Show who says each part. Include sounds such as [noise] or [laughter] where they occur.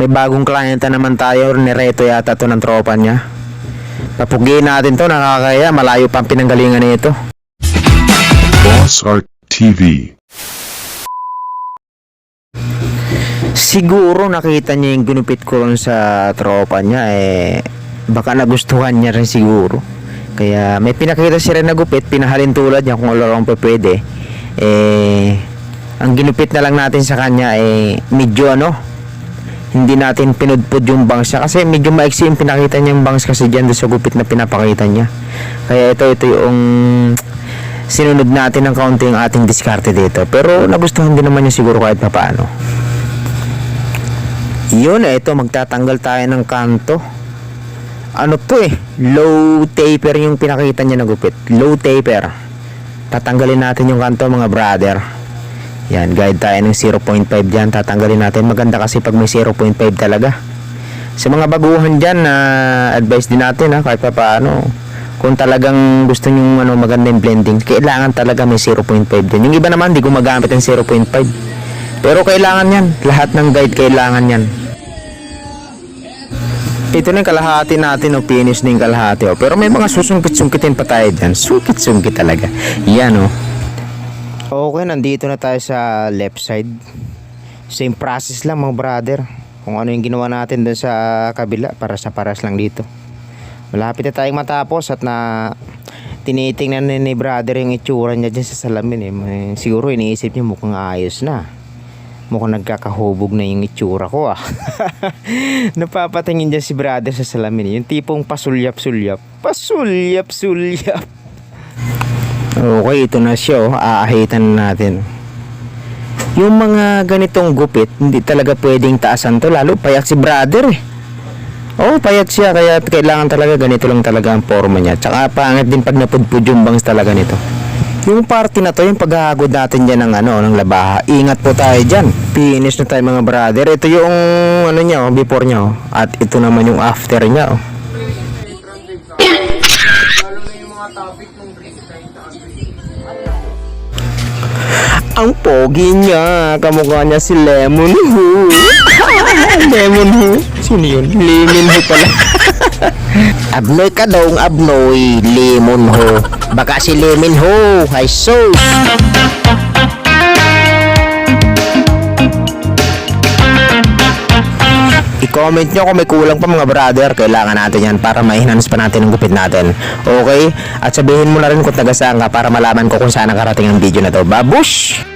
Speaker 1: May bagong kliyenta naman tayo, nireto yata to ng tropa niya. Papugiin natin to, nakakaya, malayo pa ang pinanggalingan nito.
Speaker 2: Boss Art TV.
Speaker 1: Siguro nakita niya yung ginupit ko ron sa tropa niya, eh, baka nagustuhan niya rin siguro. Kaya may pinakita siya rin na gupit, pinahalin tulad niya kung alam pa pwede. Eh, ang ginupit na lang natin sa kanya, eh, medyo ano, hindi natin pinudpud yung bangs niya kasi medyo maiksi yung pinakita niyang bangs kasi dyan sa gupit na pinapakita niya. Kaya ito, ito yung sinunod natin ng kaunti yung ating diskarte dito. Pero nagustuhan din naman niya siguro kahit papaano. Yun, eh, ito magtatanggal tayo ng kanto. Ano to eh? Low taper yung pinakita niya na gupit. Low taper. Tatanggalin natin yung kanto mga brother. Yan, guide tayo ng 0.5 dyan. Tatanggalin natin. Maganda kasi pag may 0.5 talaga. Sa mga baguhan dyan, na advice din natin ha, kahit pa paano. Kung talagang gusto nyo ano, maganda yung blending, kailangan talaga may 0.5 din. Yung iba naman, di gumagamit ng 0.5. Pero kailangan yan. Lahat ng guide kailangan yan. Ito na kalahati natin, o finish na yung kalahati. O. Pero may mga susungkit-sungkitin pa tayo dyan. Sungkit-sungkit talaga. Yan o. Okay, nandito na tayo sa left side. Same process lang mga brother. Kung ano yung ginawa natin dun sa kabila para sa paras lang dito. Malapit na tayong matapos at na tinitingnan na ni brother yung itsura niya dyan sa salamin eh. Siguro iniisip niya mukhang ayos na. Mukhang nagkakahubog na yung itsura ko ah. [laughs] Napapatingin dyan si brother sa salamin. eh. Yung tipong pasulyap-sulyap. Pasulyap-sulyap. Okay, ito na siya oh. Aahitan na natin. Yung mga ganitong gupit, hindi talaga pwedeng taasan to. Lalo payak si brother eh. Oh, payat siya. Kaya kailangan talaga ganito lang talaga ang forma niya. Tsaka pangit din pag napudpud yung bangs talaga nito. Yung party na to, yung paghahagod natin dyan ng ano, ng labaha. Ingat po tayo dyan. Finish na tayo mga brother. Ito yung ano niya, oh, before niya. Oh. At ito naman yung after niya. Oh. Ang pogi niya, kamukha niya si Lemon Who. [laughs] Lemon Who? Sino yun? Lemon Who pala. [laughs] abnoy ka daw, abnoy. Lemon Who. Baka si Lemon Who. Ay so. I-comment nyo kung may kulang pa mga brother. Kailangan natin yan para ma-enhance pa natin ang gupit natin. Okay? At sabihin mo na rin kung taga saan ka para malaman ko kung saan nakarating ang video na to. Babush!